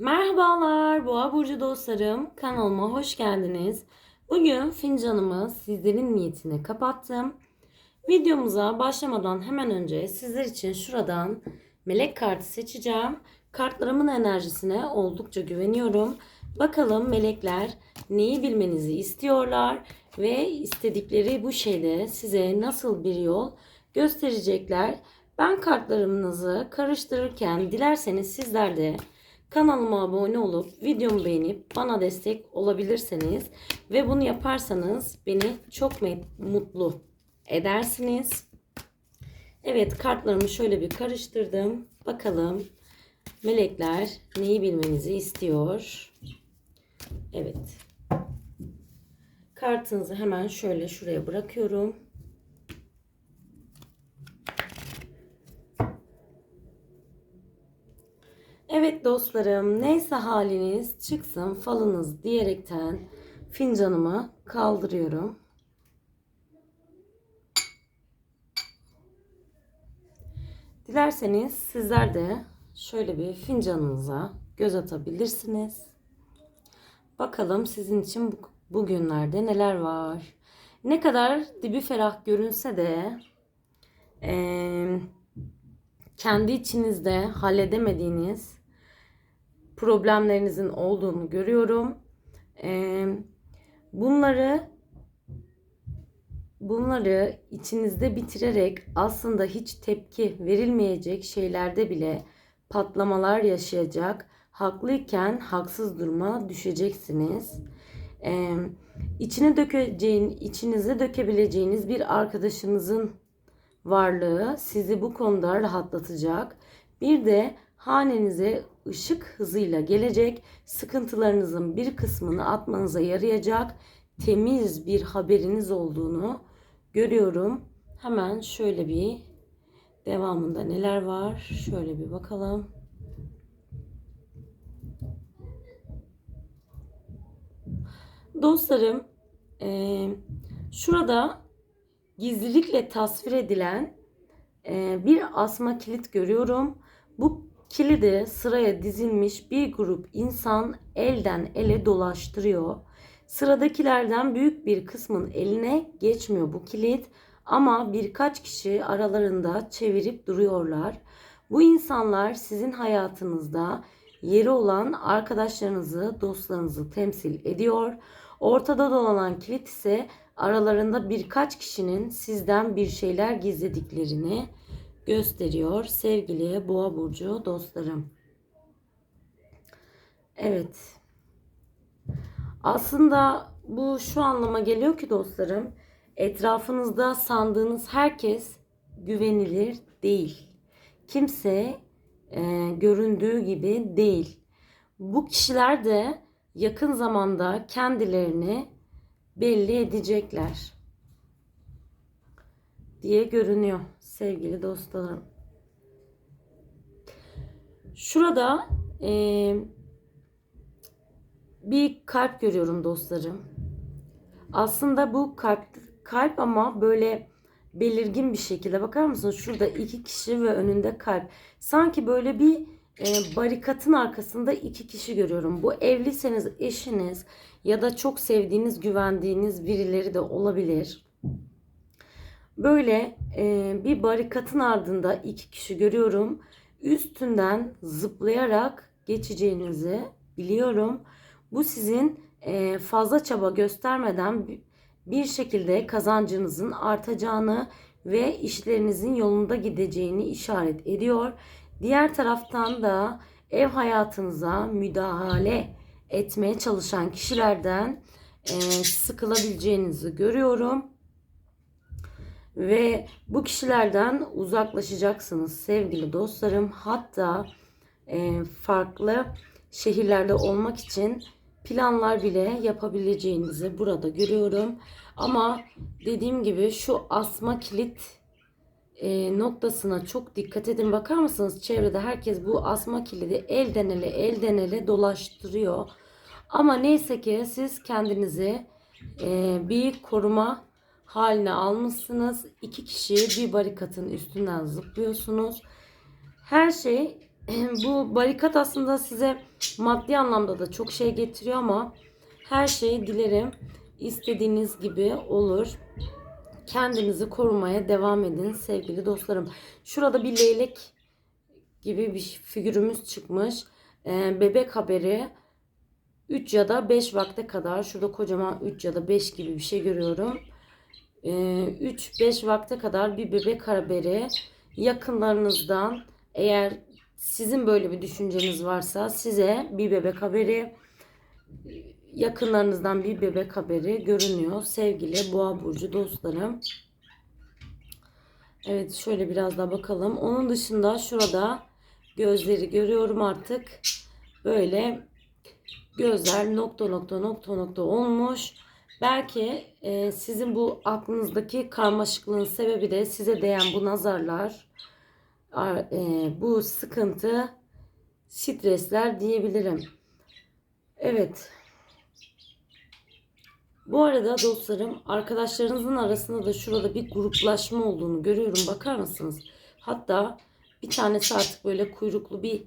Merhabalar Boğa Burcu dostlarım. Kanalıma hoş geldiniz. Bugün fincanımı sizlerin niyetine kapattım. Videomuza başlamadan hemen önce sizler için şuradan melek kartı seçeceğim. Kartlarımın enerjisine oldukça güveniyorum. Bakalım melekler neyi bilmenizi istiyorlar ve istedikleri bu şeyde size nasıl bir yol gösterecekler. Ben kartlarınızı karıştırırken dilerseniz sizler de Kanalıma abone olup videomu beğenip bana destek olabilirseniz ve bunu yaparsanız beni çok mutlu edersiniz. Evet kartlarımı şöyle bir karıştırdım. Bakalım melekler neyi bilmenizi istiyor. Evet. Kartınızı hemen şöyle şuraya bırakıyorum. Evet dostlarım neyse haliniz çıksın falınız diyerekten fincanımı kaldırıyorum. Dilerseniz sizler de şöyle bir fincanınıza göz atabilirsiniz. Bakalım sizin için bu, bugünlerde neler var. Ne kadar dibi ferah görünse de eee kendi içinizde halledemediğiniz problemlerinizin olduğunu görüyorum. Ee, bunları bunları içinizde bitirerek aslında hiç tepki verilmeyecek şeylerde bile patlamalar yaşayacak, haklıyken haksız duruma düşeceksiniz. Ee, içine dökeceğin, içinize dökebileceğiniz bir arkadaşınızın varlığı sizi bu konuda rahatlatacak. Bir de hanenize ışık hızıyla gelecek, sıkıntılarınızın bir kısmını atmanıza yarayacak temiz bir haberiniz olduğunu görüyorum. Hemen şöyle bir devamında neler var? Şöyle bir bakalım. Dostlarım, eee, şurada gizlilikle tasvir edilen e, bir asma kilit görüyorum. Bu kilidi sıraya dizilmiş bir grup insan elden ele dolaştırıyor. Sıradakilerden büyük bir kısmın eline geçmiyor bu kilit ama birkaç kişi aralarında çevirip duruyorlar. Bu insanlar sizin hayatınızda yeri olan arkadaşlarınızı, dostlarınızı temsil ediyor. Ortada dolanan kilit ise aralarında birkaç kişinin sizden bir şeyler gizlediklerini gösteriyor sevgili Boğa burcu dostlarım. Evet. Aslında bu şu anlama geliyor ki dostlarım, etrafınızda sandığınız herkes güvenilir değil. Kimse e, göründüğü gibi değil. Bu kişiler de yakın zamanda kendilerini belli edecekler diye görünüyor sevgili dostlarım. Şurada e, bir kalp görüyorum dostlarım. Aslında bu kalp kalp ama böyle belirgin bir şekilde bakar mısınız? Şurada iki kişi ve önünde kalp. Sanki böyle bir e, barikatın arkasında iki kişi görüyorum. Bu evliyseniz eşiniz ya da çok sevdiğiniz, güvendiğiniz birileri de olabilir. Böyle e, bir barikatın ardında iki kişi görüyorum. Üstünden zıplayarak geçeceğinizi biliyorum. Bu sizin e, fazla çaba göstermeden bir şekilde kazancınızın artacağını ve işlerinizin yolunda gideceğini işaret ediyor. Diğer taraftan da ev hayatınıza müdahale etmeye çalışan kişilerden e, sıkılabileceğinizi görüyorum. Ve bu kişilerden uzaklaşacaksınız sevgili dostlarım. Hatta e, farklı şehirlerde olmak için planlar bile yapabileceğinizi burada görüyorum. Ama dediğim gibi şu asma kilit e, noktasına çok dikkat edin. Bakar mısınız çevrede herkes bu asma kilidi elden ele elden ele dolaştırıyor. Ama neyse ki siz kendinizi e, bir koruma haline almışsınız. İki kişi bir barikatın üstünden zıplıyorsunuz. Her şey bu barikat aslında size maddi anlamda da çok şey getiriyor ama her şeyi dilerim istediğiniz gibi olur. Kendinizi korumaya devam edin sevgili dostlarım. Şurada bir leylek gibi bir figürümüz çıkmış. Ee, bebek haberi 3 ya da 5 vakte kadar şurada kocaman 3 ya da 5 gibi bir şey görüyorum. Ee, 3-5 vakte kadar bir bebek haberi yakınlarınızdan eğer sizin böyle bir düşünceniz varsa size bir bebek haberi yakınlarınızdan bir bebek haberi görünüyor sevgili boğa burcu dostlarım. Evet şöyle biraz daha bakalım. Onun dışında şurada gözleri görüyorum artık. Böyle gözler nokta nokta nokta nokta olmuş. Belki e, sizin bu aklınızdaki karmaşıklığın sebebi de size değen bu nazarlar, ar- e, bu sıkıntı, stresler diyebilirim. Evet. Bu arada dostlarım arkadaşlarınızın arasında da şurada bir gruplaşma olduğunu görüyorum. Bakar mısınız? Hatta bir tanesi artık böyle kuyruklu bir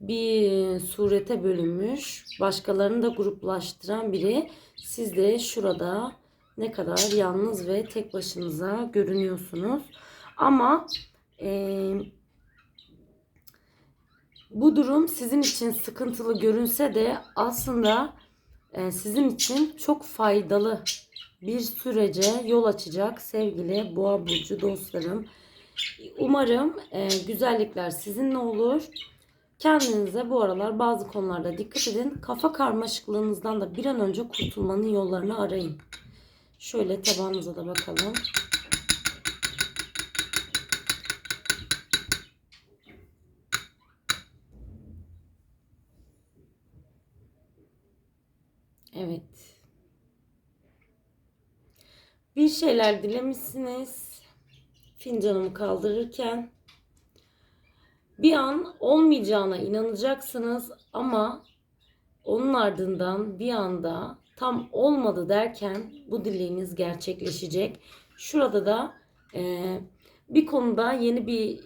bir surete bölünmüş. Başkalarını da gruplaştıran biri. Siz de şurada ne kadar yalnız ve tek başınıza görünüyorsunuz. Ama eee bu durum sizin için sıkıntılı görünse de aslında e, sizin için çok faydalı bir sürece yol açacak sevgili boğa burcu dostlarım. Umarım e, güzellikler sizinle olur. Kendinize bu aralar bazı konularda dikkat edin. Kafa karmaşıklığınızdan da bir an önce kurtulmanın yollarını arayın. Şöyle tabağınıza da bakalım. Evet. Bir şeyler dilemişsiniz. Fincanımı kaldırırken bir an olmayacağına inanacaksınız ama onun ardından bir anda tam olmadı derken bu dileğiniz gerçekleşecek. Şurada da e, bir konuda yeni bir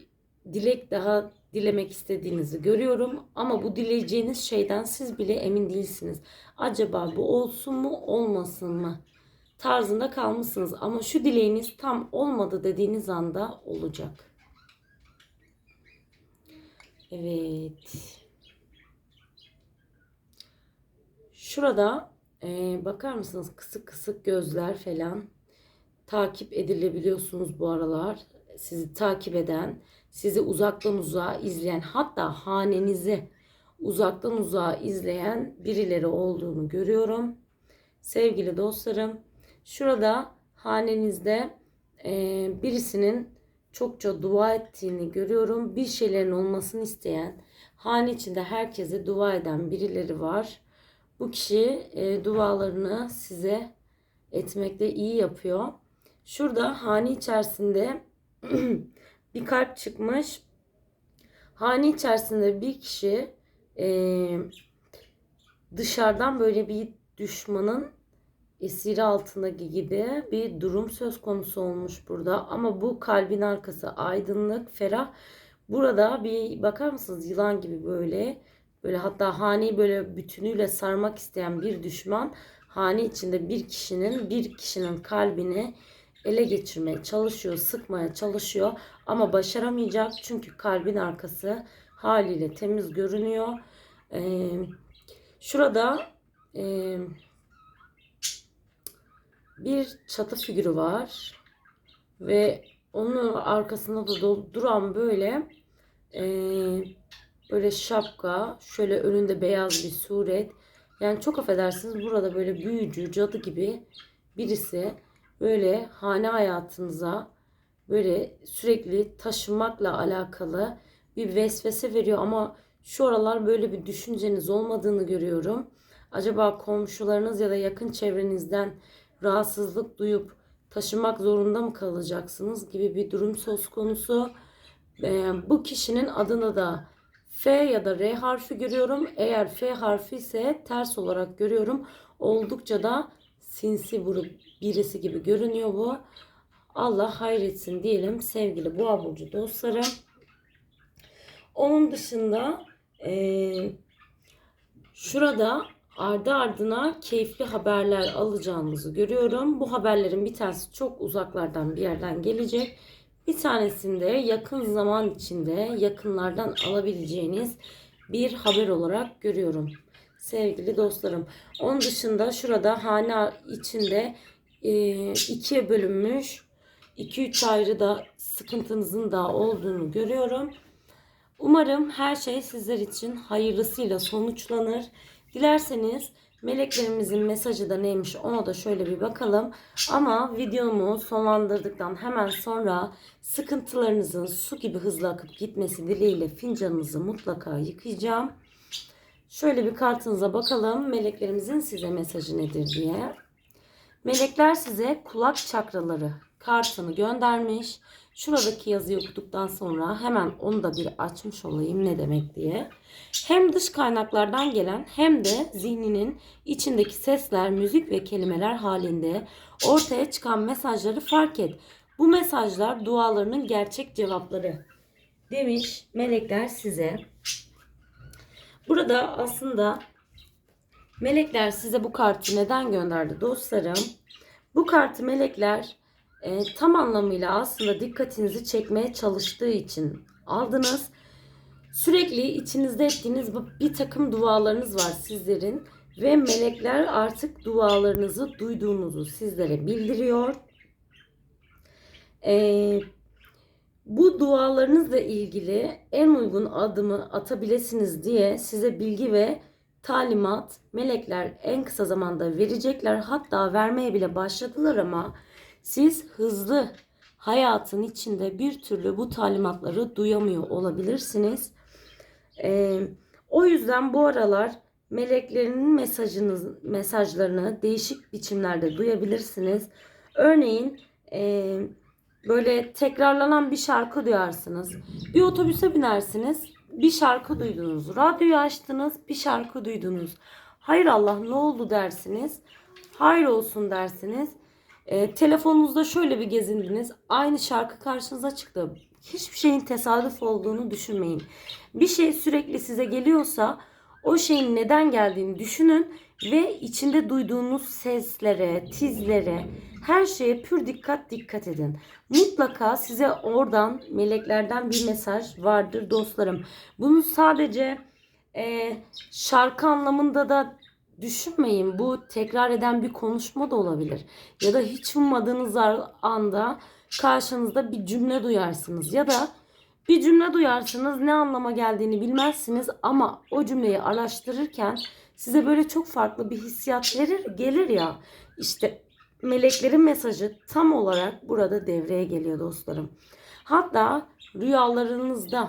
dilek daha dilemek istediğinizi görüyorum. Ama bu dileyeceğiniz şeyden siz bile emin değilsiniz. Acaba bu olsun mu olmasın mı? Tarzında kalmışsınız. Ama şu dileğiniz tam olmadı dediğiniz anda olacak. Evet. Şurada e, bakar mısınız kısık kısık gözler falan takip edilebiliyorsunuz bu aralar. Sizi takip eden, sizi uzaktan uzağa izleyen, hatta hanenizi uzaktan uzağa izleyen birileri olduğunu görüyorum. Sevgili dostlarım, şurada hanenizde e, birisinin çokça dua ettiğini görüyorum. Bir şeylerin olmasını isteyen, hane içinde herkese dua eden birileri var. Bu kişi e, dualarını size etmekte iyi yapıyor. Şurada hane içerisinde bir kalp çıkmış. Hane içerisinde bir kişi e, dışarıdan böyle bir düşmanın esiri altındaki gibi bir durum söz konusu olmuş burada. Ama bu kalbin arkası aydınlık, ferah. Burada bir bakar mısınız yılan gibi böyle böyle hatta haneyi böyle bütünüyle sarmak isteyen bir düşman hane içinde bir kişinin bir kişinin kalbini ele geçirmeye çalışıyor, sıkmaya çalışıyor ama başaramayacak çünkü kalbin arkası haliyle temiz görünüyor. Ee, şurada e, bir çatı figürü var ve onun arkasında da duran böyle e, böyle şapka, şöyle önünde beyaz bir suret. Yani çok affedersiniz burada böyle büyücü, cadı gibi birisi böyle hane hayatınıza böyle sürekli taşınmakla alakalı bir vesvese veriyor ama şu aralar böyle bir düşünceniz olmadığını görüyorum. Acaba komşularınız ya da yakın çevrenizden rahatsızlık duyup taşımak zorunda mı kalacaksınız gibi bir durum söz konusu. Ee, bu kişinin adını da F ya da R harfi görüyorum. Eğer F harfi ise ters olarak görüyorum. Oldukça da sinsi birisi gibi görünüyor bu. Allah hayretsin diyelim sevgili boğa burcu dostlarım. Onun dışında eee, şurada ardı ardına keyifli haberler alacağımızı görüyorum. Bu haberlerin bir tanesi çok uzaklardan bir yerden gelecek. Bir tanesinde yakın zaman içinde yakınlardan alabileceğiniz bir haber olarak görüyorum. Sevgili dostlarım. Onun dışında şurada hane içinde e, ikiye bölünmüş 2-3 ayrı da sıkıntınızın da olduğunu görüyorum. Umarım her şey sizler için hayırlısıyla sonuçlanır. Dilerseniz meleklerimizin mesajı da neymiş ona da şöyle bir bakalım. Ama videomu sonlandırdıktan hemen sonra sıkıntılarınızın su gibi hızlı akıp gitmesi dileğiyle fincanınızı mutlaka yıkayacağım. Şöyle bir kartınıza bakalım meleklerimizin size mesajı nedir diye. Melekler size kulak çakraları kartını göndermiş. Şuradaki yazıyı okuduktan sonra hemen onu da bir açmış olayım ne demek diye. Hem dış kaynaklardan gelen hem de zihninin içindeki sesler, müzik ve kelimeler halinde ortaya çıkan mesajları fark et. Bu mesajlar dualarının gerçek cevapları demiş melekler size. Burada aslında melekler size bu kartı neden gönderdi dostlarım? Bu kartı melekler e, tam anlamıyla aslında dikkatinizi çekmeye çalıştığı için aldınız. Sürekli içinizde ettiğiniz bir takım dualarınız var sizlerin ve melekler artık dualarınızı duyduğunuzu sizlere bildiriyor. E, bu dualarınızla ilgili en uygun adımı atabilirsiniz diye size bilgi ve talimat melekler en kısa zamanda verecekler. Hatta vermeye bile başladılar ama siz hızlı hayatın içinde bir türlü bu talimatları duyamıyor olabilirsiniz. Ee, o yüzden bu aralar meleklerin mesajınız, mesajlarını değişik biçimlerde duyabilirsiniz. Örneğin e, böyle tekrarlanan bir şarkı duyarsınız. Bir otobüse binersiniz, bir şarkı duydunuz. Radyoyu açtınız, bir şarkı duydunuz. Hayır Allah ne oldu dersiniz. Hayır olsun dersiniz. E, telefonunuzda şöyle bir gezindiniz. Aynı şarkı karşınıza çıktı. Hiçbir şeyin tesadüf olduğunu düşünmeyin. Bir şey sürekli size geliyorsa o şeyin neden geldiğini düşünün ve içinde duyduğunuz seslere, tizlere, her şeye pür dikkat dikkat edin. Mutlaka size oradan meleklerden bir mesaj vardır dostlarım. Bunu sadece e, şarkı anlamında da düşünmeyin. Bu tekrar eden bir konuşma da olabilir. Ya da hiç ummadığınız anda karşınızda bir cümle duyarsınız. Ya da bir cümle duyarsınız ne anlama geldiğini bilmezsiniz ama o cümleyi araştırırken size böyle çok farklı bir hissiyat verir gelir ya. İşte meleklerin mesajı tam olarak burada devreye geliyor dostlarım. Hatta rüyalarınızda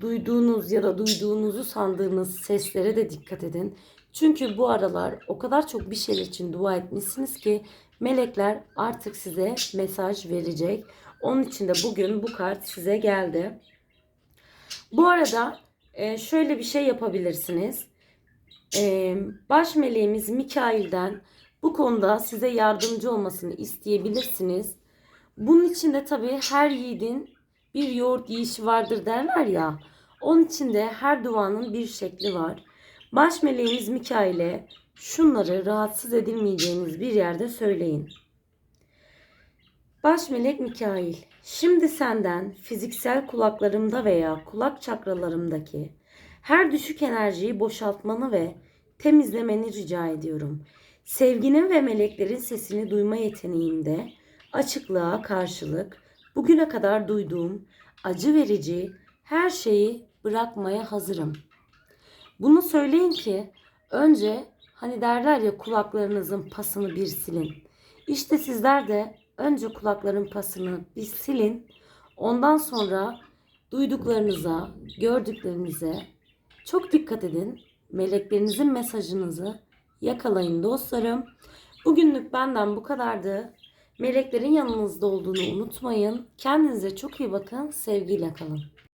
duyduğunuz ya da duyduğunuzu sandığınız seslere de dikkat edin. Çünkü bu aralar o kadar çok bir şeyler için dua etmişsiniz ki melekler artık size mesaj verecek. Onun için de bugün bu kart size geldi. Bu arada e, şöyle bir şey yapabilirsiniz. E, Baş meleğimiz Mikail'den bu konuda size yardımcı olmasını isteyebilirsiniz. Bunun için de tabii her yiğidin bir yoğurt yiyişi vardır derler ya. Onun için de her duanın bir şekli var. Baş meleğimiz Mikail'e şunları rahatsız edilmeyeceğiniz bir yerde söyleyin. Baş melek Mikail, şimdi senden fiziksel kulaklarımda veya kulak çakralarımdaki her düşük enerjiyi boşaltmanı ve temizlemeni rica ediyorum. Sevginin ve meleklerin sesini duyma yeteneğimde açıklığa karşılık bugüne kadar duyduğum acı verici her şeyi bırakmaya hazırım. Bunu söyleyin ki önce hani derler ya kulaklarınızın pasını bir silin. İşte sizler de önce kulakların pasını bir silin. Ondan sonra duyduklarınıza, gördüklerinize çok dikkat edin. Meleklerinizin mesajınızı yakalayın dostlarım. Bugünlük benden bu kadardı. Meleklerin yanınızda olduğunu unutmayın. Kendinize çok iyi bakın. Sevgiyle kalın.